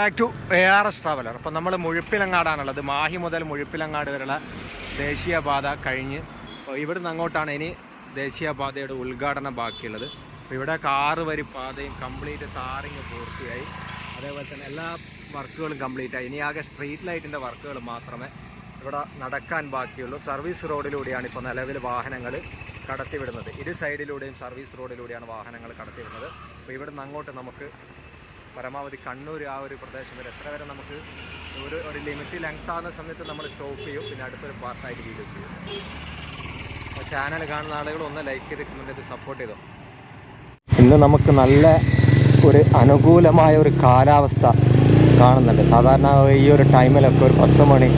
Back to A R S traveller അപ്പം നമ്മൾ മുഴുപ്പിലങ്ങാടാണുള്ളത്. മാഹി മുതൽ മുഴുപ്പിലങ്ങാട് വരെയുള്ള ദേശീയപാത കഴിഞ്ഞ് അപ്പോൾ ഇവിടുന്ന് അങ്ങോട്ടാണ് ഇനി ദേശീയപാതയുടെ ഉദ്ഘാടനം ബാക്കിയുള്ളത്. അപ്പോൾ ഇവിടെ കാറ് വരി പാതയും കംപ്ലീറ്റ് താറിങ് പൂർത്തിയായി. അതേപോലെ തന്നെ എല്ലാ വർക്കുകളും കംപ്ലീറ്റ് ആയി. ഇനി ആകെ സ്ട്രീറ്റ് ലൈറ്റിന്റെ വർക്കുകൾ മാത്രമേ ഇവിടെ നടക്കാൻ ബാക്കിയുള്ളൂ. സർവീസ് റോഡിലൂടെയാണ് ഇപ്പോൾ നിലവിൽ വാഹനങ്ങൾ കടത്തിവിടുന്നത്. ഇരു സൈഡിലൂടെയും സർവീസ് റോഡിലൂടെയാണ് വാഹനങ്ങൾ കടത്തിവിടുന്നത്. അപ്പോൾ ഇവിടുന്ന് അങ്ങോട്ട് നമുക്ക് പരമാവധി കണ്ണൂർ ആ ഒരു പ്രദേശം വരെ. എത്ര വരെ നമുക്ക് ഒരു ഒരു ലിമിറ്റ് ലെങ്ത് ആകുന്ന സമയത്ത് നമ്മൾ സ്റ്റോപ്പ് ചെയ്യും പിന്നെ അടുത്തൊരു പാർട്ടായിട്ട് വീഡിയോ ചെയ്യും. അപ്പോൾ ചാനൽ കാണുന്ന ആളുകൾ ഒന്ന് ലൈക്ക് ചെയ്ത് കമന്റ് ചെയ്ത് സപ്പോർട്ട് ചെയ്തോ? ഇന്ന് നമുക്ക് നല്ല ഒരു അനുകൂലമായ ഒരു കാലാവസ്ഥ കാണുന്നുണ്ട്. സാധാരണ ഈ ഒരു ടൈമിലൊക്കെ ഒരു പത്ത് മണി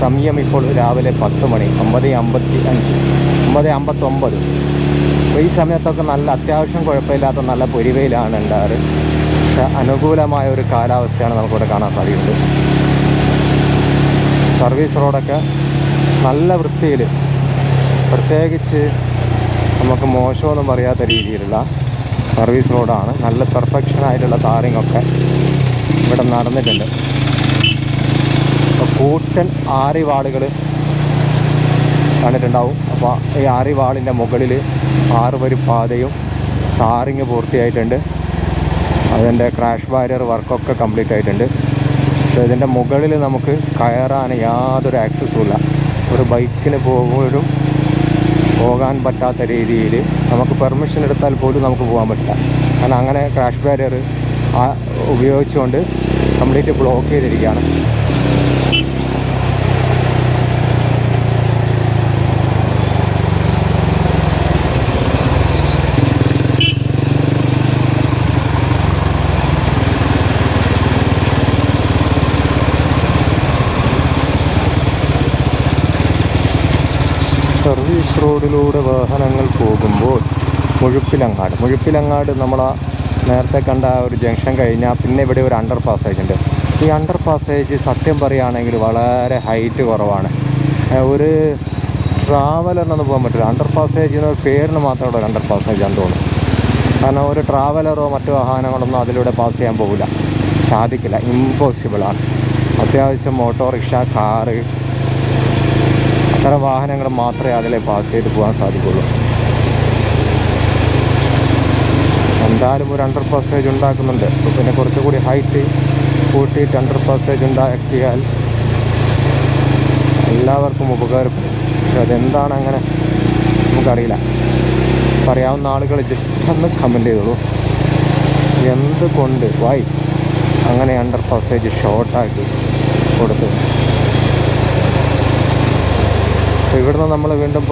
സമയം ഇപ്പോൾ രാവിലെ പത്ത് മണി ഒമ്പത് അമ്പത്തി അഞ്ച് ഒമ്പത് അമ്പത്തൊമ്പത്. അപ്പോൾ ഈ സമയത്തൊക്കെ നല്ല അത്യാവശ്യം കുഴപ്പമില്ലാത്ത നല്ല പൊരിവയിലാണ് ഉണ്ടാറ് അനുകൂലമായ ഒരു കാലാവസ്ഥയാണ് നമുക്കിവിടെ കാണാൻ സാധിക്കുന്നത്. സർവീസ് റോഡൊക്കെ നല്ല വൃത്തിയിൽ പ്രത്യേകിച്ച് നമുക്ക് മോശമൊന്നും പറയാത്ത രീതിയിലുള്ള സർവീസ് റോഡാണ്. നല്ല പെർഫെക്ഷൻ ആയിട്ടുള്ള താറിങ്ങൊക്കെ ഇവിടെ നടന്നിട്ടുണ്ട്. അപ്പോൾ കൂറ്റൻ ആറിവാളുകൾ കണ്ടിട്ടുണ്ടാവും. അപ്പോൾ ഈ ആറിവാളിന്റെ മുകളിൽ ആറ് പാതയും താറിങ് പൂർത്തിയായിട്ടുണ്ട്. അതിന്റെ ക്രാഷ് ബാരിയർ വർക്കൊക്കെ കംപ്ലീറ്റ് ആയിട്ടുണ്ട്. പക്ഷേ ഇതിന്റെ മുകളിൽ നമുക്ക് കയറാൻ യാതൊരു ആക്സസും ഇല്ല. ഒരു ബൈക്കിന് പോകുമ്പോഴും പോകാൻ പറ്റാത്ത രീതിയിൽ നമുക്ക് പെർമിഷൻ എടുത്താൽ പോലും നമുക്ക് പോകാൻ പറ്റില്ല. കാരണം അങ്ങനെ ക്രാഷ് ബാരിയർ ഉപയോഗിച്ചുകൊണ്ട് കംപ്ലീറ്റ് ബ്ലോക്ക് ചെയ്തിരിക്കുകയാണ്. സർവീസ് റോഡിലൂടെ വാഹനങ്ങൾ പോകുമ്പോൾ മുഴുപ്പിലങ്ങാട്. മുഴുപ്പിലങ്ങാട് നമ്മൾ നേരത്തെ കണ്ട ആ ഒരു ജംഗ്ഷൻ കഴിഞ്ഞാൽ പിന്നെ ഇവിടെ ഒരു അണ്ടർ പാസേജ് ഉണ്ട്. ഈ അണ്ടർ പാസേജ് സത്യം പറയുകയാണെങ്കിൽ വളരെ ഹൈറ്റ് കുറവാണ്. ഒരു ട്രാവലറിനൊന്നും പോകാൻ പറ്റില്ല. അണ്ടർ പാസേജ് എന്ന പേരിന് മാത്രമേ ഒരു അണ്ടർ പാസേജ് ആണ് തോന്നുന്നു. കാരണം ഒരു ട്രാവലറോ മറ്റു വാഹനങ്ങളൊന്നും അതിലൂടെ പാസ് ചെയ്യാൻ പോകില്ല സാധിക്കില്ല. ഇമ്പോസിബിളാണ് അത്യാവശ്യം ഓട്ടോറിക്ഷ കാറ് അത്തരം വാഹനങ്ങൾ മാത്രമേ അതിലെ പാസ് ചെയ്ത് പോകാൻ സാധിക്കുള്ളൂ എന്തായാലും ഒരു അണ്ടർ പാസേജ് ഉണ്ടാക്കുന്നുണ്ട്. പിന്നെ കുറച്ചുകൂടി ഹൈറ്റ് കൂട്ടിയിട്ട് അണ്ടർ പാസേജ് ഉണ്ടാക്കിയാൽ എല്ലാവർക്കും ഉപകാരപ്പെടും. പക്ഷെ അതെന്താണ് അങ്ങനെ? നമുക്കറിയില്ല. പറയാവുന്ന ആളുകൾ ജസ്റ്റ് ഒന്ന് കമന്റ് ചെയ്തോളൂ. എന്തുകൊണ്ട്? വൈ അങ്ങനെ അണ്ടർ പാസേജ് ഷോർട്ടാക്കി കൊടുത്തു. ഇവിടുന്ന് നമ്മൾ വീണ്ടും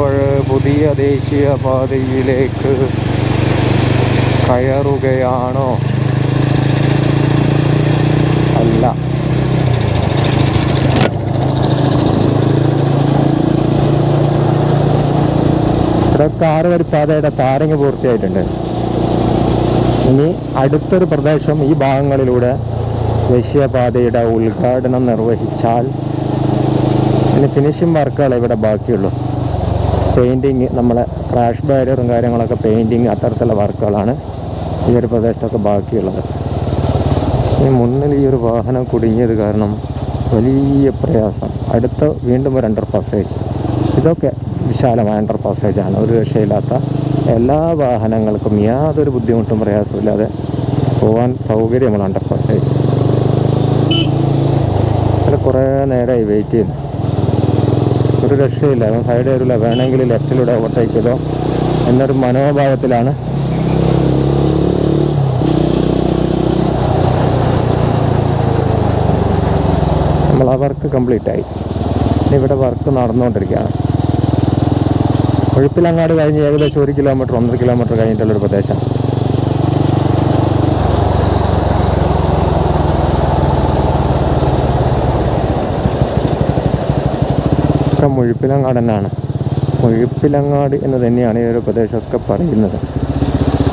പുതിയ ദേശീയ പാതയിലേക്ക് കയറുകയാണോ? അല്ല. ഇവിടെ കാറ് വരി പാതയുടെ താരങ്ങ് പൂർത്തിയായിട്ടുണ്ട്. ഇനി അടുത്തൊരു പ്രദേശം ഈ ഭാഗങ്ങളിലൂടെ ദേശീയപാതയുടെ ഉദ്ഘാടനം നിർവഹിച്ചാൽ ഇനി ഫിനിഷിംഗ് വർക്കുകൾ ഇവിടെ ബാക്കിയുള്ളൂ. പെയിന്റിങ് നമ്മളെ ക്രാഷ് ബാരിയറും കാര്യങ്ങളൊക്കെ പെയിന്റിങ് അത്തരത്തിലുള്ള വർക്കുകളാണ് ഈ ഒരു പ്രദേശത്തൊക്കെ ബാക്കിയുള്ളത്. ഈ മുന്നിൽ ഈ ഒരു വാഹനം കുടുങ്ങിയത് കാരണം വലിയ പ്രയാസം. അടുത്ത വീണ്ടും ഒരു അണ്ടർ പാസേജ് ഇതൊക്കെ വിശാലമായ അണ്ടർ പാസേജാണ് ഒരു രക്ഷയില്ലാത്ത എല്ലാ വാഹനങ്ങൾക്കും യാതൊരു ബുദ്ധിമുട്ടും പ്രയാസമില്ലാതെ പോകാൻ സൗകര്യമുള്ള അണ്ടർ പാസേജ് അതിൽ കുറേ നേരമായി വെയിറ്റ് ചെയ്യുന്നു. ഒരു രക്ഷയില്ല. അവൻ സൈഡ് വരില്ല വേണമെങ്കിൽ ലെഫ്റ്റിലൂടെ ഓവർടേക്ക് എന്നൊരു മനോഭാവത്തിലാണ്. നമ്മൾ ആ വർക്ക് കംപ്ലീറ്റ് ആയി. ഇവിടെ വർക്ക് നടന്നുകൊണ്ടിരിക്കുകയാണ്. ഒഴുപ്പിലങ്ങാട് കഴിഞ്ഞ് ഏകദേശം ഒരു കിലോമീറ്റർ ഒന്നര കിലോമീറ്റർ കഴിഞ്ഞിട്ടുള്ളൊരു പ്രദേശം. ഒക്കെ മുഴുപ്പിലങ്ങാട് തന്നെയാണ് മുഴുപ്പിലങ്ങാട് എന്ന് തന്നെയാണ് ഈ ഒരു പ്രദേശമൊക്കെ പറയുന്നത്.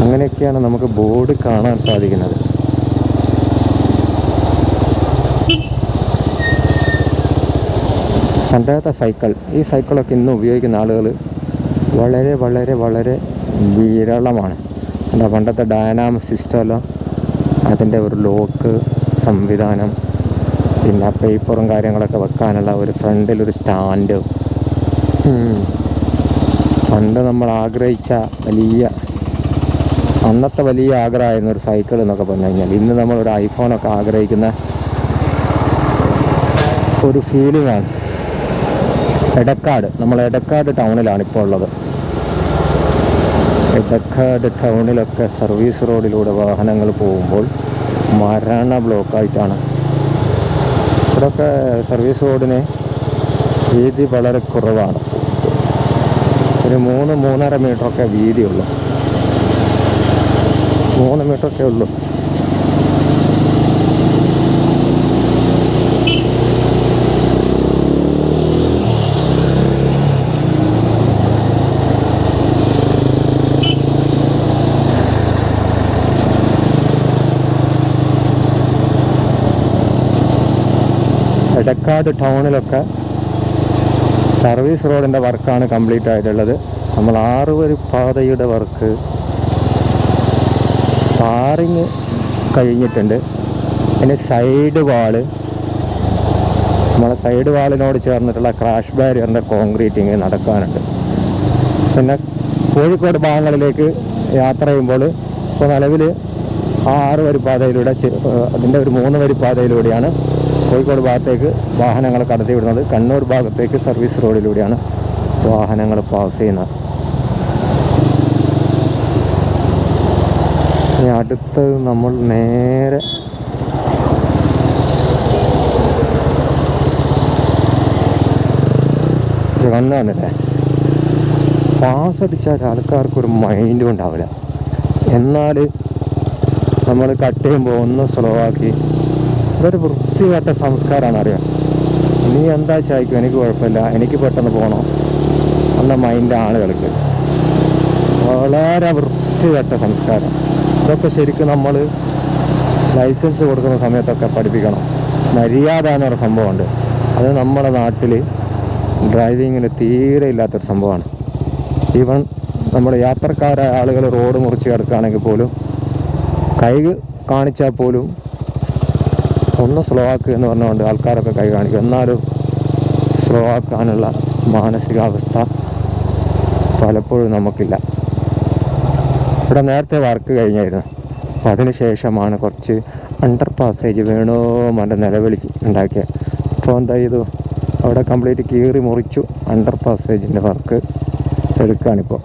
അങ്ങനെയൊക്കെയാണ് നമുക്ക് ബോർഡ് കാണാൻ സാധിക്കുന്നത്. കണ്ടാത്ത സൈക്കിൾ. ഈ സൈക്കിളൊക്കെ ഇന്ന് ഉപയോഗിക്കുന്ന ആളുകൾ വളരെ വളരെ വളരെ വിരളമാണ്. എന്താ പണ്ടത്തെ ഡയനാമ സിസ്റ്റമെല്ലാം അതിന്റെ ഒരു ലോക്ക് സംവിധാനം പിന്നെ പേപ്പറും കാര്യങ്ങളൊക്കെ വെക്കാനുള്ള ഒരു ഫ്രണ്ടിലൊരു സ്റ്റാൻഡ്. പണ്ട് നമ്മൾ ആഗ്രഹിച്ച വലിയ അന്നത്തെ വലിയ ആഗ്രഹമായിരുന്നു ഒരു സൈക്കിൾ എന്നൊക്കെ പറഞ്ഞു കഴിഞ്ഞാൽ. ഇന്ന് നമ്മളൊരു ഐഫോണൊക്കെ ആഗ്രഹിക്കുന്ന ഒരു ഫീലിംഗ് ആണ്. എടക്കാട് നമ്മൾ എടക്കാട് ടൗണിലാണ് ഇപ്പോൾ ഉള്ളത്. എടക്കാട് ടൗണിലൊക്കെ സർവീസ് റോഡിലൂടെ വാഹനങ്ങൾ പോകുമ്പോൾ മരണ ബ്ലോക്കായിട്ടാണ് ഇവിടെയൊക്കെ സർവീസ് റോഡിന് വീതി വളരെ കുറവാണ്. ഒരു മൂന്ന് മൂന്നര മീറ്ററൊക്കെ വീതിയുള്ളൂ. മൂന്ന് മീറ്ററൊക്കെ ഉള്ളൂ. എടക്കാട് ടൗണിലൊക്കെ സർവീസ് റോഡിന്റെ വർക്കാണ് കംപ്ലീറ്റ് ആയിട്ടുള്ളത്. നമ്മൾ ആറ് വരി പാതയുടെ വർക്ക് പാറിങ് കഴിഞ്ഞിട്ടുണ്ട്. പിന്നെ സൈഡ് വാൾ നമ്മളെ സൈഡ് വാളിനോട് ചേർന്നിട്ടുള്ള ക്രാഷ് ബാരിയറിന്റെ കോൺക്രീറ്റിങ് നടക്കാനുണ്ട്. പിന്നെ കോഴിക്കോട് ഭാഗങ്ങളിലേക്ക് യാത്ര ചെയ്യുമ്പോൾ ഇപ്പോൾ നിലവിൽ ആറ് വരി പാതയിലൂടെ അതിന്റെ ഒരു മൂന്ന് വരി പാതയിലൂടെയാണ് കോഴിക്കോട് ഭാഗത്തേക്ക് വാഹനങ്ങൾ കടത്തി വിടുന്നത് കണ്ണൂർ ഭാഗത്തേക്ക് സർവീസ് റോഡിലൂടെയാണ് വാഹനങ്ങൾ പാസ് ചെയ്യുന്നത്. ഇനി അടുത്തത് നമ്മൾ നേരെ കണ്ണാണല്ലേ പാസ് അടിച്ചാൽ ആൾക്കാർക്കൊരു മൈൻഡും ഉണ്ടാവില്ല. എന്നാൽ നമ്മൾ കട്ട് ചെയ്യുമ്പോൾ ഒന്ന് സ്ലോ ആക്കി ഇതൊരു വൃത്തികെട്ട സംസ്കാരമാണ് അറിയാം? നീ എന്താ ചായ്ക്കും? എനിക്ക് കുഴപ്പമില്ല. എനിക്ക് പെട്ടെന്ന് പോകണോ എന്ന മൈൻഡ് ആളുകൾക്ക്. വളരെ വൃത്തികെട്ട സംസ്കാരം. ഇതൊക്കെ ശരിക്കും നമ്മൾ ലൈസൻസ് കൊടുക്കുന്ന സമയത്തൊക്കെ പഠിപ്പിക്കണം. മര്യാദ എന്നൊരു സംഭവമുണ്ട്. അത് നമ്മുടെ നാട്ടിൽ ഡ്രൈവിങ്ങിന് തീരെ ഇല്ലാത്തൊരു സംഭവമാണ്. ഈവൻ നമ്മൾ യാത്രക്കാരായ ആളുകൾ റോഡ് മുറിച്ച് കിടക്കുകയാണെങ്കിൽ പോലും കൈ കാണിച്ചാൽ പോലും ഒന്ന് സ്ലോ ആക്കുക എന്ന് പറഞ്ഞുകൊണ്ട് ആൾക്കാരൊക്കെ കൈ കാണിക്കും. എന്നാലും സ്ലോ ആക്കാനുള്ള മാനസികാവസ്ഥ പലപ്പോഴും നമുക്കില്ല. ഇവിടെ നേരത്തെ വർക്ക് കഴിഞ്ഞായിരുന്നു. അപ്പോൾ അതിന് ശേഷമാണ് കുറച്ച് അണ്ടർ പാസേജ് വേണോ മറ്റേ നിലവിളി ഉണ്ടാക്കിയത് അപ്പോൾ എന്താ ചെയ്തു? അവിടെ കംപ്ലീറ്റ് കീറി മുറിച്ചു അണ്ടർ പാസേജിന്റെ വർക്ക് എടുക്കുകയാണിപ്പോൾ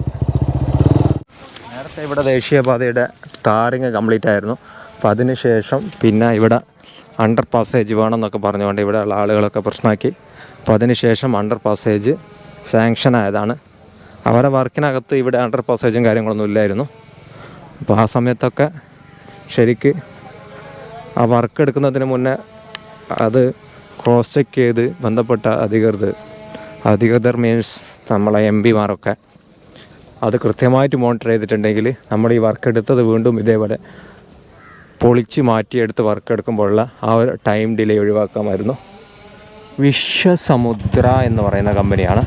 നേരത്തെ ഇവിടെ ദേശീയപാതയുടെ ടാറിങ് കംപ്ലീറ്റ് ആയിരുന്നു. അപ്പോൾ അതിനുശേഷം പിന്നെ ഇവിടെ അണ്ടർ പാസേജ് വേണമെന്നൊക്കെ പറഞ്ഞുകൊണ്ട് ഇവിടെയുള്ള ആളുകളൊക്കെ പ്രശ്നമാക്കി. അപ്പോൾ അതിനുശേഷം അണ്ടർ പാസേജ് സാങ്ഷൻ ആയതാണ്. അവരുടെ വർക്കിനകത്ത് ഇവിടെ അണ്ടർ പാസേജും കാര്യങ്ങളൊന്നും ഇല്ലായിരുന്നു. അപ്പോൾ ആ സമയത്തൊക്കെ ശരിക്ക് ആ വർക്ക് എടുക്കുന്നതിന് മുന്നേ അത് ക്രോസ് ചെക്ക് ചെയ്ത് ബന്ധപ്പെട്ട അധികൃതർ അധികൃതർ മീൻസ് നമ്മളെ എം പിമാരൊക്കെ അത് കൃത്യമായിട്ട് മോണിറ്റർ ചെയ്തിട്ടുണ്ടെങ്കിൽ നമ്മൾ ഈ വർക്ക് എടുത്തത് വീണ്ടും ഇതേപോലെ പൊളിച്ച് മാറ്റിയെടുത്ത് വർക്ക് എടുക്കുമ്പോഴുള്ള ആ ഒരു ടൈം ഡിലേ ഒഴിവാക്കാമായിരുന്നു. വിശ്വസമുദ്ര എന്ന് പറയുന്ന കമ്പനിയാണ്.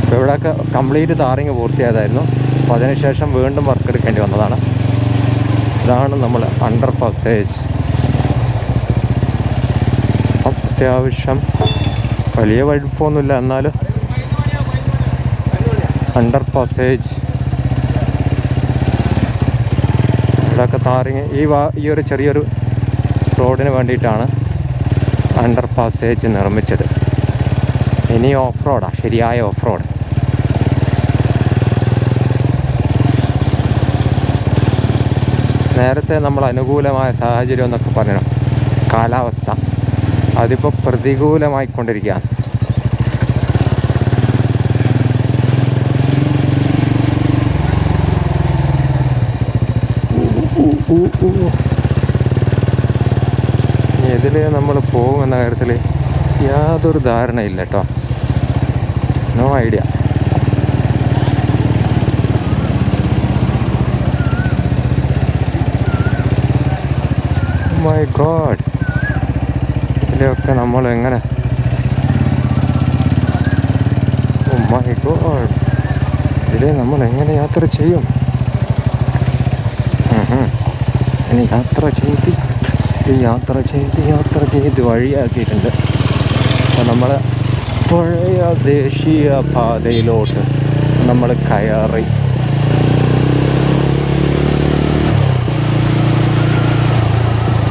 അപ്പോൾ ഇവിടെയൊക്കെ കംപ്ലീറ്റ് താറിങ് പൂർത്തിയായതായിരുന്നു. അപ്പോൾ അതിനുശേഷം വീണ്ടും വർക്ക് എടുക്കേണ്ടി വന്നതാണ്. ഇതാണ് നമ്മൾ അണ്ടർ പാസേജ് അത്യാവശ്യം വലിയ വഴുപ്പൊന്നുമില്ല എന്നാലും. അണ്ടർ പാസേജ് ഇവിടെയൊക്കെ താറിങ് ഈ വാ ഈ ഒരു ചെറിയൊരു റോഡിന് വേണ്ടിയിട്ടാണ് അണ്ടർ പാസേജ് നിർമ്മിച്ചത്. ഇനി ഓഫ് റോഡാണ് ശരിയായ ഓഫ് റോഡ് നേരത്തെ നമ്മൾ അനുകൂലമായ സാഹചര്യം എന്നൊക്കെ പറഞ്ഞു കാലാവസ്ഥ. അതിപ്പോൾ പ്രതികൂലമായിക്കൊണ്ടിരിക്കുകയാണ്. ഇതിൽ നമ്മൾ പോകുമെന്ന കാര്യത്തിൽ യാതൊരു ധാരണയില്ല കേട്ടോ. നോ ഐഡിയ മൈ ഗോഡ് ഇതിലൊക്കെ നമ്മൾ എങ്ങനെ? മൈ ഗോഡ് ഇതിലെ നമ്മൾ എങ്ങനെ യാത്ര ചെയ്യും? ഇനി യാത്ര ചെയ്ത് യാത്ര ചെയ്ത് യാത്ര ചെയ്ത് വഴിയാക്കിയിട്ടുണ്ട്. അപ്പോൾ നമ്മൾ പഴയ ദേശീയ പാതയിലോട്ട് നമ്മൾ കയറി.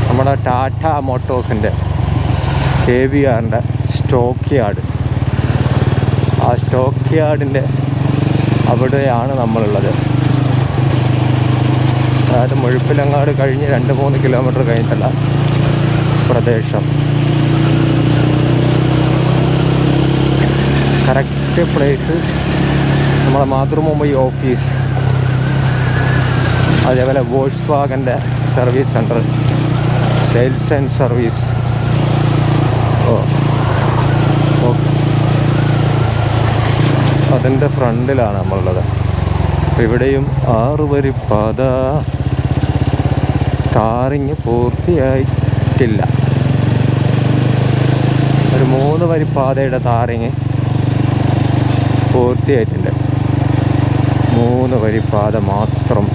നമ്മുടെ ടാറ്റ മോട്ടോഴ്സിന്റെ കെ വി ആറിന്റെ സ്റ്റോക്ക് യാർഡ് ആ സ്റ്റോക്ക് യാർഡിന്റെ അവിടെയാണ് നമ്മളുള്ളത്. അതായത് മുഴുപ്പിലങ്ങാട് കഴിഞ്ഞ് രണ്ട് മൂന്ന് കിലോമീറ്റർ കഴിഞ്ഞിട്ടുള്ള പ്രദേശം. കറക്റ്റ് പ്ലേസ് നമ്മളെ മാതൃമുംബൈ ഓഫീസ്. അതേപോലെ വോൾസ് വാഗന്റെ service centre. Sales and service. ഓ. അതിന്റെ ഫ്രണ്ടിലാണ് നമ്മളുള്ളത്. ഇവിടെയും ആറ് വരി പാത ടാറിങ് പൂർത്തിയായിട്ടില്ല. ഒരു മൂന്ന് വരി പാതയുടെ ടാറിങ് പൂർത്തിയായിട്ടുണ്ട്. മൂന്ന് വരി പാത മാത്രം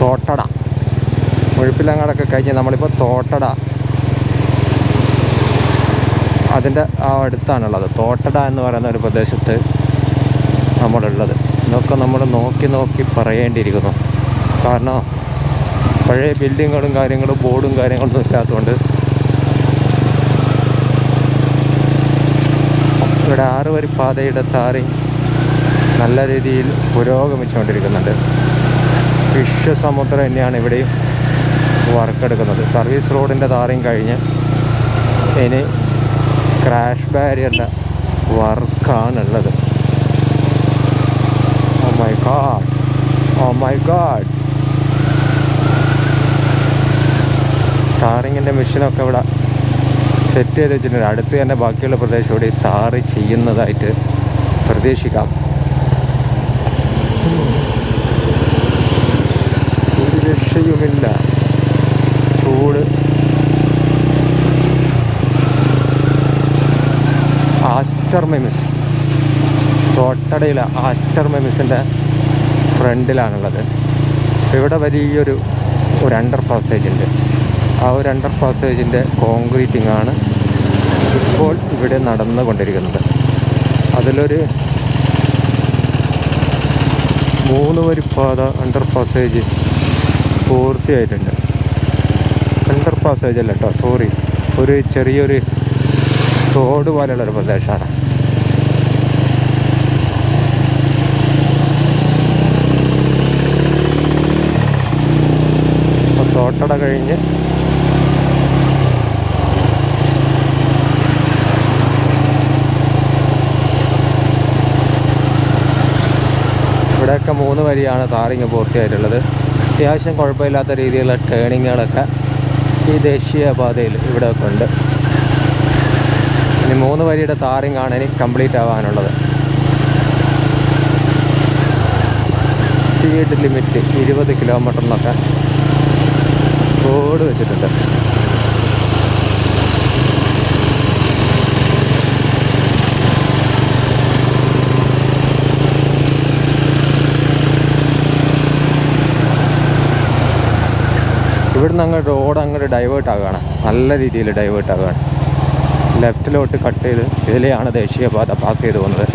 തോട്ടട മുഴുപ്പിലങ്ങാടൊക്കെ കഴിഞ്ഞ് നമ്മളിപ്പോൾ തോട്ടട. അതിന്റെ ആ അടുത്താണുള്ളത്. തോട്ടട എന്ന് പറയുന്ന ഒരു പ്രദേശത്ത് നമ്മളുള്ളത്. ഇതൊക്കെ നമ്മൾ നോക്കി നോക്കി പറയേണ്ടിയിരിക്കുന്നു. കാരണം പഴയ ബിൽഡിങ്ങുകളും കാര്യങ്ങളും ബോർഡും കാര്യങ്ങളും ഇല്ലാത്തതുകൊണ്ട് ഇവിടെ ആറ് വരി പാതയുടെ താറി നല്ല രീതിയിൽ പുരോഗമിച്ചുകൊണ്ടിരിക്കുന്നുണ്ട്. വിശ്വസമുദ്രം തന്നെയാണ് ഇവിടെയും. വർക്ക് എടുക്കുന്നത് സർവീസ് റോഡിന്റെ താറയും കഴിഞ്ഞ് ഇനി ക്രാഷ് ബാരിയറിന്റെ വർക്കാണുള്ളത്. Oh my God oh my god ടാറിങ്ങിന്റെ മെഷീനൊക്കെ ഇവിടെ സെറ്റ് ചെയ്ത് വെച്ചിട്ടുണ്ട്. അടുത്ത് തന്നെ ബാക്കിയുള്ള പ്രദേശം കൂടി താറ് ചെയ്യുന്നതായിട്ട് പ്രതീക്ഷിക്കാം. ഒരു രക്ഷയുമില്ല. ചൂട്. ആസ്റ്റർ മെമിസ് തോട്ടടയിലെ ആസ്റ്റർ മെമിസിന്റെ ഫ്രണ്ടിലാണുള്ളത്. ഇവിടെ വലിയൊരു ഒരു അണ്ടർ പാസേജ് ഉണ്ട്. ആ ഒരു അണ്ടർ പാസേജിന്റെ കോൺക്രീറ്റിംഗ് ആണ് ഇപ്പോൾ ഇവിടെ നടന്നുകൊണ്ടിരിക്കുന്നത്. അതിലൊരു മൂന്ന് വരി വരിപ്പാത അണ്ടർ പാസേജ് പൂർത്തിയായിട്ടുണ്ട്. പാസേജ് അല്ല കേട്ടോ സോറി ഒരു ചെറിയൊരു തോട് പോലെയുള്ളൊരു പ്രദേശമാണ്. തോട്ടട കഴിഞ്ഞ് ഇവിടെയൊക്കെ മൂന്ന് വരിയാണ് താറിങ് പൂർത്തിയായിട്ടുള്ളത് അത്യാവശ്യം കുഴപ്പമില്ലാത്ത രീതിയിലുള്ള ടേണിങ്ങുകളൊക്കെ ഈ ദേശീയപാതയിൽ ഇവിടെ ഒക്കെ ഉണ്ട് ഇനി മൂന്ന് വരിയുടെ താറിങ് ആണ് ഇനി കംപ്ലീറ്റ് ആവാനുള്ളത്. സ്പീഡ് ലിമിറ്റ് ഇരുപത് കിലോമീറ്ററിനൊക്കെ റോഡ് വെച്ചിട്ടുണ്ട്. ഇവിടുന്ന് അങ്ങ് റോഡ് അങ്ങോട്ട് ഡൈവേർട്ട് ആകുകയാണ് നല്ല രീതിയിൽ ഡൈവേർട്ട് ആകുകയാണ് ലെഫ്റ്റിലോട്ട് കട്ട് ചെയ്ത് ഇതിലെയാണ് ദേശീയപാത പാസ് ചെയ്ത് പോകുന്നത്.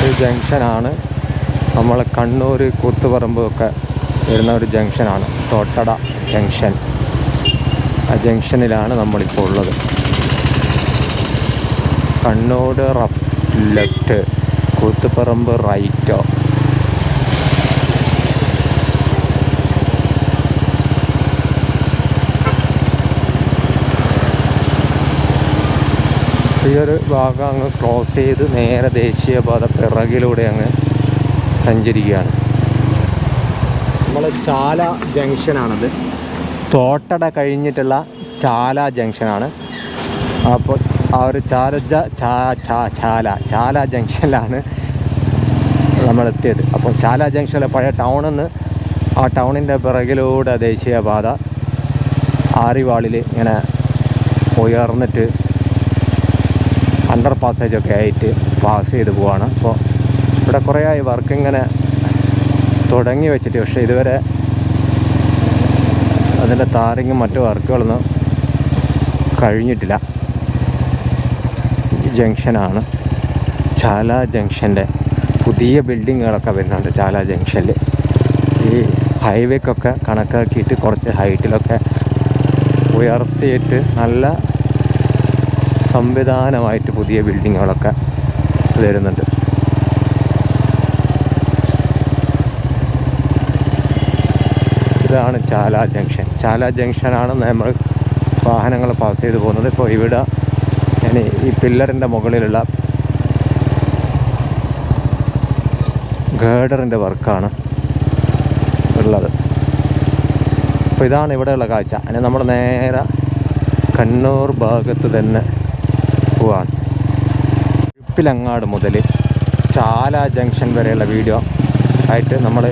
ഒരു ജംഗ്ഷനാണ് നമ്മൾ കണ്ണൂർ കൂത്തുപറമ്പൊക്കെ വരുന്ന ഒരു ജംഗ്ഷനാണ് തോട്ടട ജംഗ്ഷൻ ആ ജംഗ്ഷനിലാണ് നമ്മളിപ്പോൾ ഉള്ളത്. കണ്ണൂർ റഫ് ലെഫ്റ്റ് കൂത്തുപറമ്പ് റൈറ്റോ? ഈ ഒരു ഭാഗം അങ്ങ് ക്രോസ് ചെയ്ത് നേരെ ദേശീയപാത പിറകിലൂടെ അങ്ങ് സഞ്ചരിക്കുകയാണ്. നമ്മൾ ചാല ജംഗ്ഷനാണത്. തോട്ടട കഴിഞ്ഞിട്ടുള്ള ചാല ജംഗ്ഷനാണ്. അപ്പോൾ ആ ഒരു ചാലജ ചാ ചാ ചാല ചാല ജംഗ്ഷനിലാണ് നമ്മളെത്തിയത്. അപ്പോൾ ചാല ജംഗ്ഷനിലെ പഴയ ടൗണിൽ നിന്ന് ആ ടൗണിന്റെ പിറകിലൂടെ ദേശീയപാത ആറിവാളിൽ ഇങ്ങനെ ഉയർന്നിട്ട് അണ്ടർ പാസേജൊക്കെ ആയിട്ട് പാസ് ചെയ്ത് പോവാണ്. അപ്പോൾ ഇവിടെ കുറേ ആയി വർക്ക് ഇങ്ങനെ തുടങ്ങി വെച്ചിട്ട് പക്ഷേ ഇതുവരെ അതിന്റെ താറിങ്ങും മറ്റു വർക്കുകളൊന്നും കഴിഞ്ഞിട്ടില്ല. ജംഗ്ഷനാണ്. ചാല ജംഗ്ഷന്റെ പുതിയ ബിൽഡിങ്ങുകളൊക്കെ വരുന്നുണ്ട് ചാല ജംഗ്ഷനിൽ. ഈ ഹൈവേക്കൊക്കെ കണക്കാക്കിയിട്ട് കുറച്ച് ഹൈറ്റിലൊക്കെ ഉയർത്തിയിട്ട് നല്ല സംവിധാനമായിട്ട് പുതിയ ബിൽഡിങ്ങുകളൊക്കെ വരുന്നുണ്ട്. ഇതാണ് ചാല ജംഗ്ഷൻ. ചാല ജംഗ്ഷനാണ് നമ്മൾ വാഹനങ്ങൾ പാസ് ചെയ്ത് പോകുന്നത്. ഇപ്പോൾ ഇവിടെ ഞാൻ ഈ പില്ലറിന്റെ മുകളിലുള്ള ഗേഡറിന്റെ വർക്കാണ് ഉള്ളത്. അപ്പോൾ ഇതാണ് ഇവിടെയുള്ള കാഴ്ച. അതിന് നമ്മൾ നേരെ കണ്ണൂർ ഭാഗത്ത് തന്നെ പോവാണ്. ഉപ്പിലങ്ങാട് മുതൽ ചാല ജംഗ്ഷൻ വരെയുള്ള വീഡിയോ ആയിട്ട് നമ്മൾ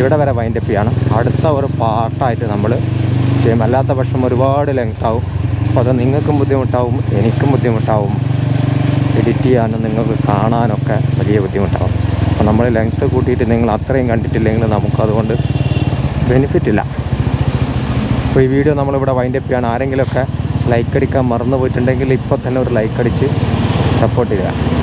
ഇവിടെ വരെ വൈൻഡപ്പ് ചെയ്യണം. അടുത്ത ഒരു പാർട്ടായിട്ട് നമ്മൾ ചെയ്യും. അല്ലാത്ത പക്ഷം ഒരുപാട് ലെങ്ത് ആവും. അപ്പോൾ അത് നിങ്ങൾക്കും ബുദ്ധിമുട്ടാവും എനിക്കും ബുദ്ധിമുട്ടാവും. എഡിറ്റ് ചെയ്യാനും നിങ്ങൾക്ക് കാണാനൊക്കെ വലിയ ബുദ്ധിമുട്ടാവും. അപ്പോൾ നമ്മൾ ലെങ്ത്ത് കൂട്ടിയിട്ട് നിങ്ങൾ അത്രയും കണ്ടിട്ടില്ലെങ്കിൽ നമുക്കതുകൊണ്ട് ബെനിഫിറ്റ് ഇല്ല. അപ്പോൾ ഈ വീഡിയോ നമ്മളിവിടെ വൈൻഡപ്പ് ചെയ്യണം ആരെങ്കിലുമൊക്കെ ലൈക്ക് അടിക്കാൻ മറന്നു പോയിട്ടുണ്ടെങ്കിൽ ഇപ്പോൾ തന്നെ ഒരു ലൈക്ക് അടിച്ച് സപ്പോർട്ട് ചെയ്യുക.